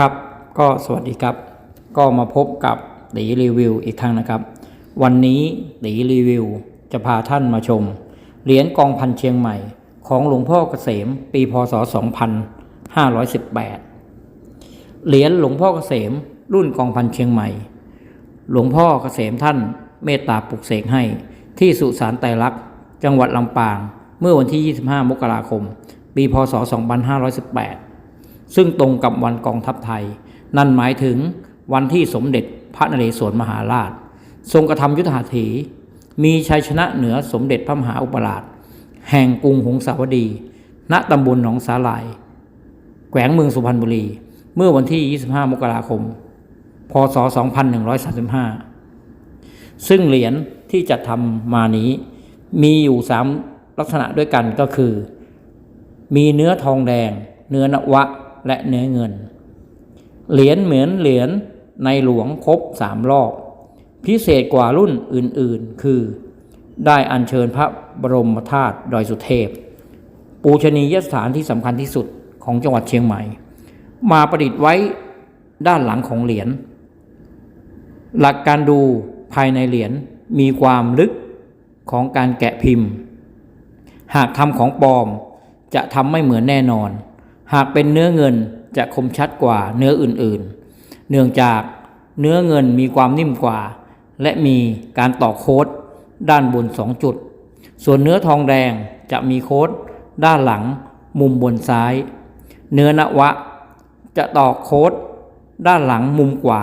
ครับก็สวัสดีครับ ก็มาพบกับตีรีวิวอีกครั้งนะครับ วันนี้ตีรีวิวจะพาท่านมาชม เหรียญกองพันเชียงใหม่ ของหลวงพ่อเกษม ปีพศ 2518 เหรียญหลวงพ่อเกษมรุ่นกองพันเชียงใหม่ หลวงพ่อเกษมท่านเมตตาปลุกเสกให้ ที่สุสานไตรลักษณ์ จังหวัดลำปาง เมื่อวันที่ 25 มกราคม ปี พศ 2518 ซึ่งตรงกับวันกองทัพไทย นั่นหมายถึงวันที่สมเด็จพระนเรศวรมหาราช ทรงกระทำยุทธหัตถี มีชัยชนะเหนือสมเด็จพระมหาอุปราช แห่งกรุงหงสาวดี ณตำบลหนองสาหลาย แขวงเมืองสุพรรณบุรี เมื่อวันที่ 25 มกราคม พศ 2135 ซึ่งเหรียญที่จะทำมานี้ มีอยู่สามลักษณะด้วยกันก็คือ มีเนื้อทองแดง เนื้อนวะและเนื้อเงิน เหรียญเหมือนเหรียญในหลวงครบสามรอบ พิเศษกว่ารุ่นอื่นๆ คือ ได้อัญเชิญพระบรมธาตุดอยสุเทพ ปูชนียสถานที่สำคัญที่สุดของจังหวัดเชียงใหม่ มาประดิษฐ์ไว้ด้านหลังของเหรียญหลักการดู ภายในเหรียญมีความลึกของการแกะพิมพ์ หากทำของปลอมจะทำไม่เหมือนแน่นอน หากเป็นเนื้อเงินจะคมชัดกว่าเนื้ออื่นๆ เนื่องจากเนื้อเงินมีความนิ่มกว่า และมีการต่อโค้ดด้านบนสองจุด ส่วนเนื้อทองแดงจะมีโค้ดด้านหลังมุมบนซ้าย เนื้อนวะ จะต่อโค้ดด้านหลังมุมขวา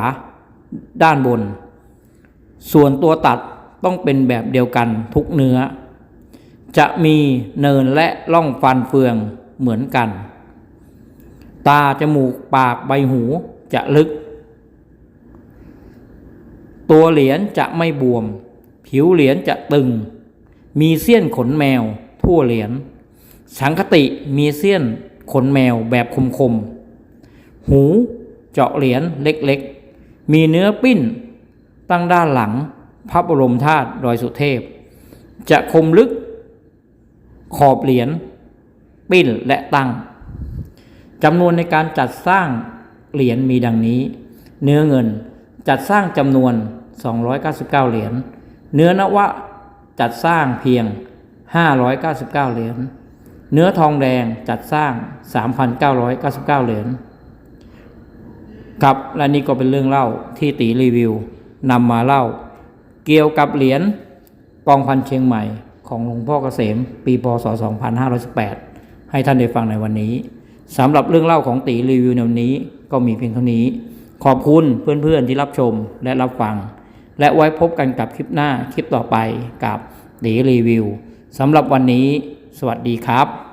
ด้านบน ส่วนตัวตัดต้องเป็นแบบเดียวกันทุกเนื้อ จะมีเนินและล่องฟันเฟืองเหมือนกัน ตา จมูก ปากใบหูจะลึก ตัวเหรียญจะไม่บวม ผิวเหรียญจะตึง มีเสี้ยนขนแมว ทั่วเหรียญสังคติมีเสี้ยนขนแมวแบบคมๆ หูเจาะเหรียญเล็กๆ มีเนื้อปิ้น ตั้งด้านหลังพระบรมธาตุดอยสุเทพ จะคมลึกขอบเหรียญปิ้นและตั้งจำนวนในการจัดสร้างเหรียญมีดังนี้ เนื้อเงินจัดสร้างจำนวน 299 เหรียญเนื้อนวะจัดสร้างเพียง 599 เหรียญเนื้อทองแดงจัดสร้าง 3,999 เหรียญครับและนี่ก็เป็นเรื่องเล่าที่ตีรีวิว นำมาเล่า เกี่ยวกับเหรียญกองพันเชียงใหม่ของหลวงพ่อเกษม ปีพศ 2518 ให้ท่านได้ฟังในวันนี้สำหรับเรื่องเล่าของตีรีวิวในวันนี้ก็มีเพียงเท่านี้ ขอบคุณเพื่อนๆที่รับชมและรับฟัง และไว้พบกันกับคลิปหน้าคลิปต่อไปกับตีรีวิวสำหรับวันนี้ สวัสดีครับ